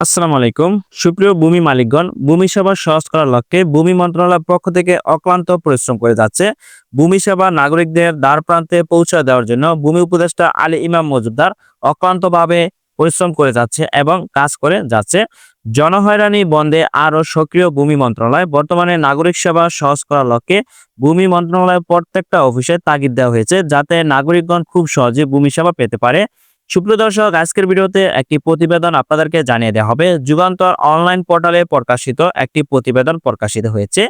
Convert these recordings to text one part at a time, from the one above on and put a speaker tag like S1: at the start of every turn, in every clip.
S1: আসসালামু আলাইকুম। সুপ্রিয় ভূমি মালিকগণ, ভূমি সেবা সহজ করার লক্ষ্যে ভূমি মন্ত্রণালয়ের পক্ষ থেকে অক্লান্ত পরিশ্রম করে যাচ্ছে। ভূমি সেবা নাগরিকদের দ্বার প্রান্তে পৌঁছে দেওয়ার জন্য ভূমি উপদেষ্টা আলী ইমাম মজুমদার অক্লান্তভাবে পরিশ্রম করে যাচ্ছে এবং কাজ করে যাচ্ছে। জনহয়রানি বন্ধে আরও সক্রিয় ভূমি মন্ত্রণালয় বর্তমানে নাগরিক সেবা সহজ করার লক্ষ্যে ভূমি মন্ত্রণালয়ের প্রত্যেকটা অফিসে তাগিদ দেওয়া হয়েছে যাতে নাগরিকগণ খুব সহজে ভূমি সেবা পেতে পারে। সুপ্রিয় দর্শক, আজকের ভিডিওতে একটি প্রতিবেদন আপনাদেরকে জানিয়ে দেওয়া হবে। যুগান্তর অনলাইন পোর্টালে প্রকাশিত একটি প্রতিবেদন প্রকাশিত হয়েছে।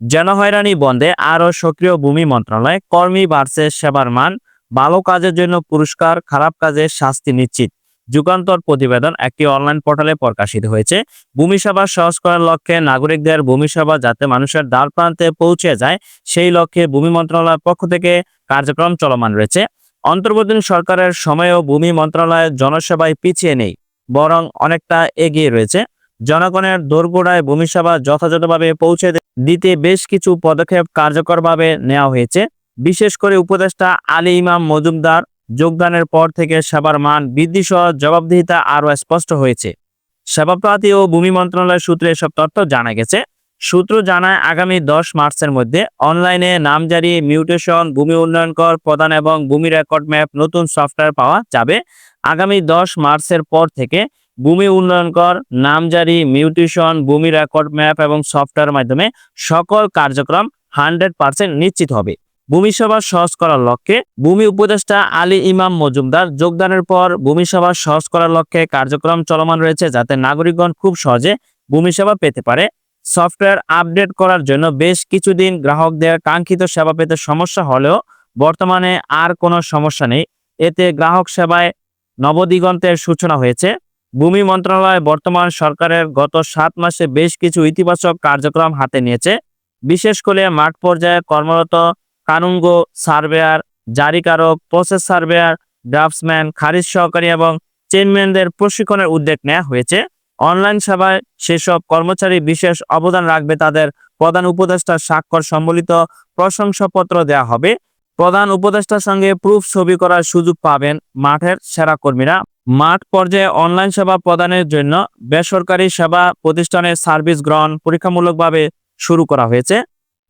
S1: যেন হয়রানি বন্ধে আরও সক্রিয় ভূমি মন্ত্রণালয়, কর্মী বাড়ছে সেবার মান, ভালো কাজের জন্য পুরস্কার, খারাপ কাজের শাস্তি নিশ্চিত। যুগান্তর প্রতিবেদন একটি অনলাইন পোর্টালে প্রকাশিত হয়েছে। ভূমি সেবা সহজ করার লক্ষ্যে নাগরিকদের ভূমি সেবা যাতে মানুষের দ্বার প্রান্তে পৌঁছে যায়, সেই লক্ষ্যে ভূমি মন্ত্রণালয়ের পক্ষ থেকে কার্যক্রম চলমান রয়েছে। অন্তর্বর্তী সরকারের সময়েও ভূমি মন্ত্রণালয় জনসেবায় পিছিয়ে নেই, বরং অনেকটা এগিয়ে রয়েছে। জনগণের দোরগোড়ায় ভূমি সেবা যথাযথভাবে পৌঁছে দিতে বেশ কিছু পদক্ষেপ কার্যকরভাবে নেওয়া হয়েছে। বিশেষ করে উপদেষ্টা আলী ইমাম মজুমদার যোগদানের পর থেকে সেবার মান বৃদ্ধি সহ জবাবদিহিতা আরও স্পষ্ট হয়েছে। সেবাপ্রার্থী ও ভূমি মন্ত্রণালয় সূত্রে এসব তথ্য জানা গেছে। সূত্র জানায়, আগামী দশ মার্চের মধ্যে অনলাইনে নামজারি, মিউটেশন, ভূমি উন্নয়ন কর প্রদান এবং ভূমি রেকর্ড ম্যাপ নতুন সফটওয়্যার পাওয়া যাবে। আগামী দশ মার্চের পর থেকে ভূমি উন্নয়ন কর, নামজারি, মিউটেশন, ভূমি রেকর্ড ম্যাপ এবং সফটওয়্যার মাধ্যমে সকল কার্যক্রম হান্ড্রেড পার্সেন্ট নিশ্চিত হবে। ভূমি সেবা সহজ করার লক্ষ্যে ভূমি উপদেষ্টা আলী ইমাম মজুমদার যোগদানের পর ভূমি সেবা সহজ করার লক্ষ্যে কার্যক্রম চলমান রয়েছে, যাতে নাগরিকগণ খুব সহজে ভূমি সেবা পেতে পারে। সফটওয়্যার আপডেট করার জন্য বেশ কিছুদিন গ্রাহকদের কাঙ্ক্ষিত সেবা পেতে সমস্যা হলেও বর্তমানে আর কোনো সমস্যা নেই। এতে গ্রাহক সেবায় নবদিগন্তের সূচনা হয়েছে। ভূমি মন্ত্রণালয় বর্তমান সরকারের গত সাত মাসে বেশ কিছু ইতিবাচক কার্যক্রম হাতে নিয়েছে। বিশেষ করে মাঠ পর্যায়ে কর্মরত কানুঙ্গ সার্ভেয়ার, জারিকারক, প্রসেস সার্ভেয়ার, ড্রাফটসম্যান, খারিজ সহকারী এবং চেনম্যানদের প্রশিক্ষণের উদ্যোগ নেওয়া হয়েছে। অনলাইন সেবায় সেসব কর্মচারী বিশেষ অবদান রাখবে তাদের প্রধান উপদেষ্টার স্বাক্ষর সম্বলিত প্রশংসাপত্র দেয়া হবে। প্রধান উপদেষ্টার সঙ্গে প্রুফ ছবি করার সুযোগ পাবেন মাঠের সেরা কর্মীরা। মাঠ পর্যায়ে অনলাইন সেবা প্রদানের জন্য বেসরকারি সেবা প্রতিষ্ঠানের সার্ভিস গ্রহণ পরীক্ষামূলকভাবে শুরু করা হয়েছে।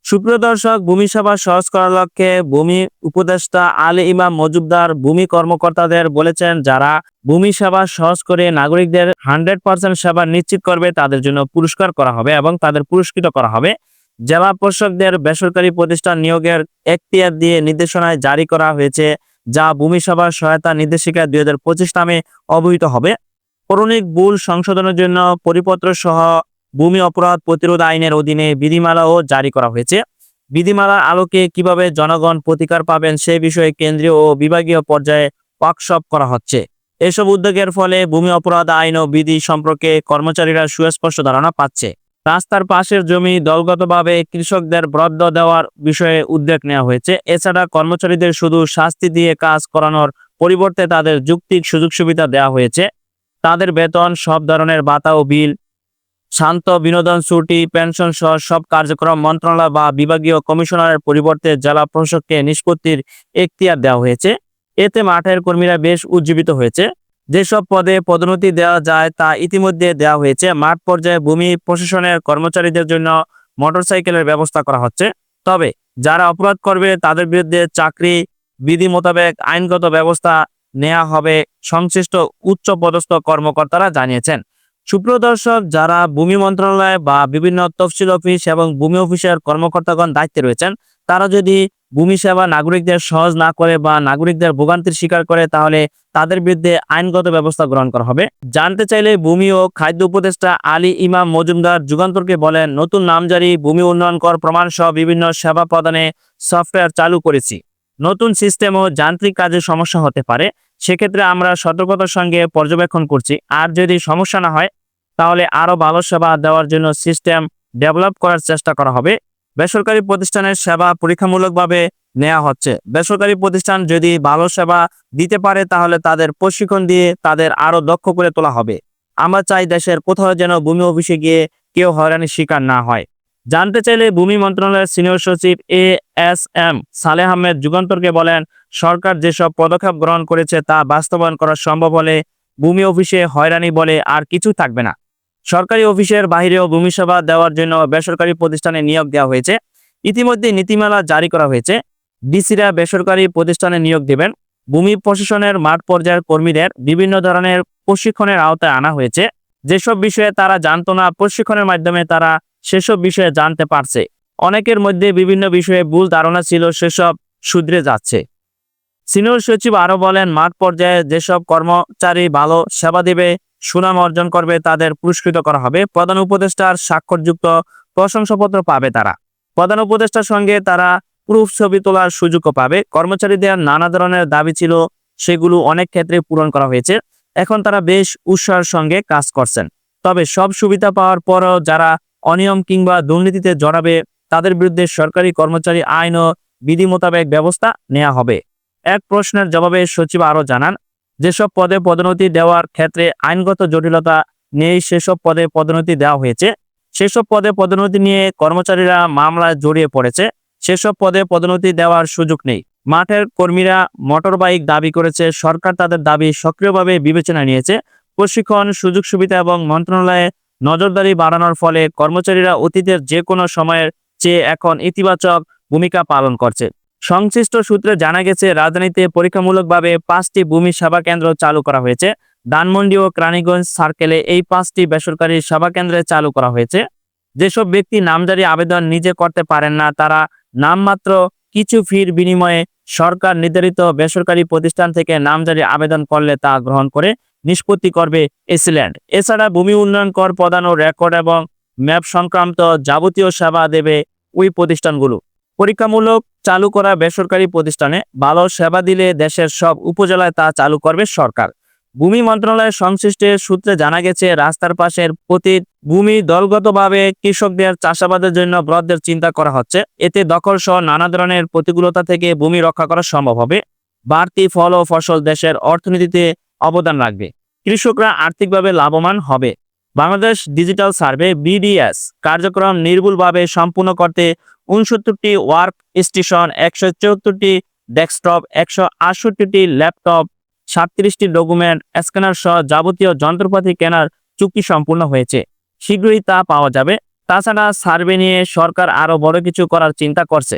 S1: সুপ্রিয় দর্শক, ভূমি সেবা সহজ করার লক্ষ্যে ভূমি উপদেষ্টা আলী ইমাম মজুমদার ভূমি কর্মকর্তাদের বলেছেন, যারা ভূমি সেবা সহজ করে নাগরিকদের হান্ড্রেড পার্সেন্ট সেবা নিশ্চিত করবে, তাদের জন্য পুরস্কার করা হবে এবং তাদের পুরস্কৃত করা হবে। জেলা প্রশাসকদের বেসরকারি প্রতিষ্ঠান নিয়োগের এখতিয়ার দিয়ে নির্দেশনায় জারি করা হয়েছে, যা ভূমি সেবা সহায়তা নির্দেশিকা দুই হাজার পঁচিশ নামে অবহিত হবে। করণিক ভুল সংশোধনের জন্য পরিপত্র সহ ভূমি অপরাধ প্রতিরোধ আইনের অধীনে বিধিমালাও জারি করা হয়েছে। বিধিমালার আলোকে কীভাবে জনগণ প্রতিকার পাবেন সে বিষয়ে কেন্দ্রীয় ও বিভাগীয় পর্যায়ে ওয়ার্কশপ করা হচ্ছে। এসব উদ্যোগের ফলে ভূমি অপরাধ আইন ও বিধি সম্পর্কে কর্মচারীরা সুস্পষ্ট ধারণা পাচ্ছে। রাস্তার পাশের জমি দলগতভাবে কৃষকদের বরাদ্দ দেওয়ার বিষয়ে উদ্যোগ নেওয়া হয়েছে। এছাড়া কর্মচারীদের শুধু শাস্তি দিয়ে কাজ করানোর পরিবর্তে তাদের যুক্তিক সুযোগ সুবিধা দেওয়া হয়েছে। তাদের বেতন, সব ধরনের ভাতা ও বিল শান্ত বিনোদন, ছুটি, পেনশন সহ সব কার্যক্রম মন্ত্রণালয় বা বিভাগীয় কমিশনারের পরিবর্তে জেলা প্রশাসককে নিষ্পত্তির এখতিয়ার দেওয়া হয়েছে। এতে মাঠের কর্মীরা বেশ উজ্জীবিত হয়েছে। যেসব পদে পদোন্নতি দেওয়া যায় তা ইতিমধ্যে দেওয়া হয়েছে। মাঠ পর্যায়ে ভূমি প্রশাসনের কর্মচারীদের জন্য মোটরসাইকেলের ব্যবস্থা করা হচ্ছে। তবে যারা অপরাধ করবে, তাদের বিরুদ্ধে চাকরি, বিধি মোতাবেক আইনগত ব্যবস্থা নেওয়া হবে, সংশ্লিষ্ট উচ্চ পদস্থ কর্মকর্তারা জানিয়েছেন। সুপ্রিয় দর্শক, যারা ভূমি মন্ত্রণালয় বা বিভিন্ন তফসিল অফিস এবং ভূমি অফিসের কর্মকর্তাগণ দায়িত্বে রয়েছেন, তারা যদি ভূমি সেবা নাগরিকদের সহজ না করে বা নাগরিকদের ভোগান্তির স্বীকার করে, তাহলে তাদের বিরুদ্ধে আইনগত ব্যবস্থা গ্রহণ করা হবে। জানতে চাইলে ভূমি ও খাদ্য উপদেষ্টা আলী ইমাম মজুমদার যুগান্তরকে বলেন, নতুন নামজারি ভূমি উন্নয়ন কর প্রমাণ সহ বিভিন্ন সেবা প্রদানে সফটওয়্যার চালু করেছি। নতুন সিস্টেম ও যান্ত্রিক কাজে সমস্যা হতে পারে। সেক্ষেত্রে আমরা সতর্কতার সঙ্গে পর্যবেক্ষণ করছি। আর যদি সমস্যা না হয় তাহলে আরও ভালো সেবা দেওয়ার জন্য সিস্টেম ডেভেলপ করার চেষ্টা করা হবে। বেসরকারি প্রতিষ্ঠানের সেবা পরীক্ষামূলকভাবে নেওয়া হচ্ছে। বেসরকারি প্রতিষ্ঠান যদি ভালো সেবা দিতে পারে, তাহলে তাদের প্রশিক্ষণ দিয়ে তাদের আরও দক্ষ করে তোলা হবে। আমরা চাই দেশের কোথাও যেন ভূমি অফিসে গিয়ে কেউ হয়রানির শিকার না হয়। জানতে চাইলে ভূমি মন্ত্রণালয়ের সিনিয়র সচিব A S M Saleh Ahmed যুগান্তরকে বলেন, সরকার যেসব পদক্ষেপ গ্রহণ করেছে তা বাস্তবায়ন করা সম্ভব হলে ভূমি অফিসে হয়রানি বলে আর কিছু থাকবে না। সরকারি অফিসের বাইরেও ভূমি সেবা দেওয়ার জন্য বেসরকারি প্রতিষ্ঠানে নিয়োগ দেওয়া হয়েছে। ইতিমধ্যে নীতিমালা জারি করা হয়েছে। ডিসিরা বেসরকারি প্রতিষ্ঠানে নিয়োগ দেবেন। ভূমি প্রশাসনের মাঠ পর্যায়ের কর্মীদের বিভিন্ন ধরনের প্রশিক্ষণের আওতায় আনা হয়েছে। যেসব বিষয়ে তারা জানতো না, প্রশিক্ষণের মাধ্যমে তারা সেসব বিষয়ে জানতে পারছে। অনেকের মধ্যে বিভিন্ন বিষয়ে ভুল ধারণা ছিল, সেসব শুধরে যাচ্ছে। সিনিয়র সচিব আরও বলেন, মাঠ পর্যায়ে যেসব কর্মচারী ভালো সেবা দেবে, সুনাম অর্জন করবে, তাদের পুরস্কৃত করা হবে। প্রধান উপদেষ্টার স্বাক্ষরযুক্ত প্রশংসাপত্র পাবে তারা। প্রধান উপদেষ্টার সঙ্গে তারা প্রুফ ছবি তোলার সুযোগও পাবে। কর্মচারীদের নানা ধরনের দাবি ছিল, সেগুলো অনেক ক্ষেত্রে পূরণ করা হয়েছে। এখন তারা বেশ উৎসাহের সঙ্গে কাজ করছেন। তবে সব সুবিধা পাওয়ার পরও যারা অনিয়ম কিংবা দুর্নীতিতে জড়াবে, তাদের বিরুদ্ধে সরকারি কর্মচারী আইন ও বিধি মোতাবেক ব্যবস্থা নেওয়া হবে। এক প্রশ্নের জবাবে সচিব আরও জানান, যেসব পদে পদোন্নতি দেওয়ার ক্ষেত্রে আইনগত জটিলতা নেই সেসব পদে পদোন্নতি দেওয়া হয়েছে, সেসব পদে পদোন্নতি নিয়ে কর্মচারীরা মামলায় জড়িয়ে পড়েছে, সেসব পদে পদোন্নতি দেওয়ার সুযোগ নেই। মাঠের কর্মীরা মোটর বাইক দাবি করেছে, সরকার তাদের দাবি সক্রিয়ভাবে বিবেচনা নিয়েছে। প্রশিক্ষণ, সুযোগ সুবিধা এবং মন্ত্রণালয়ে নজরদারি বাড়ানোর ফলে কর্মচারীরা অতীতের যে কোনো সময়ের চেয়ে এখন ইতিবাচক ভূমিকা পালন করছে। সংশ্লিষ্ট সূত্রে জানা গেছে, রাজধানীতে পরীক্ষামূলকভাবে পাঁচটি ভূমি সেবা কেন্দ্র চালু করা হয়েছে। ধানমন্ডি ও রানীগঞ্জ সার্কেলে এই পাঁচটি বেসরকারি সেবা কেন্দ্রে চালু করা হয়েছে। যেসব ব্যক্তি নামজারি আবেদন নিজে করতে পারেন না, তারা নামমাত্র কিছু ফির বিনিময়ে সরকার নির্ধারিত বেসরকারি প্রতিষ্ঠান থেকে নামজারি আবেদন করলে তা গ্রহণ করে নিষ্পত্তি করবে এসিল্যান্ড। এছাড়া ভূমি উন্নয়ন কর প্রদান ও রেকর্ড এবং ম্যাপ সংক্রান্ত যাবতীয় সেবা দেবে ওই প্রতিষ্ঠানগুলো। পরীক্ষামূলক চালু করা বেসরকারি প্রতিষ্ঠানে ভালো সেবা দিলে দেশের সব উপজেলায় তা চালু করবে সরকার। ভূমি মন্ত্রণালয়ের সংশ্লিষ্ট সূত্রে জানা গেছে, রাস্তার পাশের প্রতি ভূমি দলগতভাবে কৃষকদের চাষাবাদের জন্য বরাদ্দের চিন্তা করা হচ্ছে। এতে দখল সহ নানা ধরনের প্রতিকূলতা থেকে ভূমি রক্ষা করা সম্ভব হবে। বাড়তি ফল ও ফসল দেশের অর্থনীতিতে অবদান রাখবে। কৃষকরা আর্থিকভাবে লাভবান হবে। বাংলাদেশ ডিজিটাল সার্ভে, বিডিএস, কার্যক্রম নির্ভুলভাবে সম্পূর্ণ করতে উনসত্তরটি ওয়ার্ক স্টেশন, একশো চৌত্তরটি ডেস্কটপ, একশো আটষট্টিটি ল্যাপটপ, সাতত্রিশটি ডকুমেন্ট, স্ক্যানার সহ যাবতীয় যন্ত্রপাতি কেনার চুক্তি সম্পূর্ণ হয়েছে। শীঘ্রই তা পাওয়া যাবে। তাছাড়া সার্ভে নিয়ে সরকার আরও বড় কিছু করার চিন্তা করছে।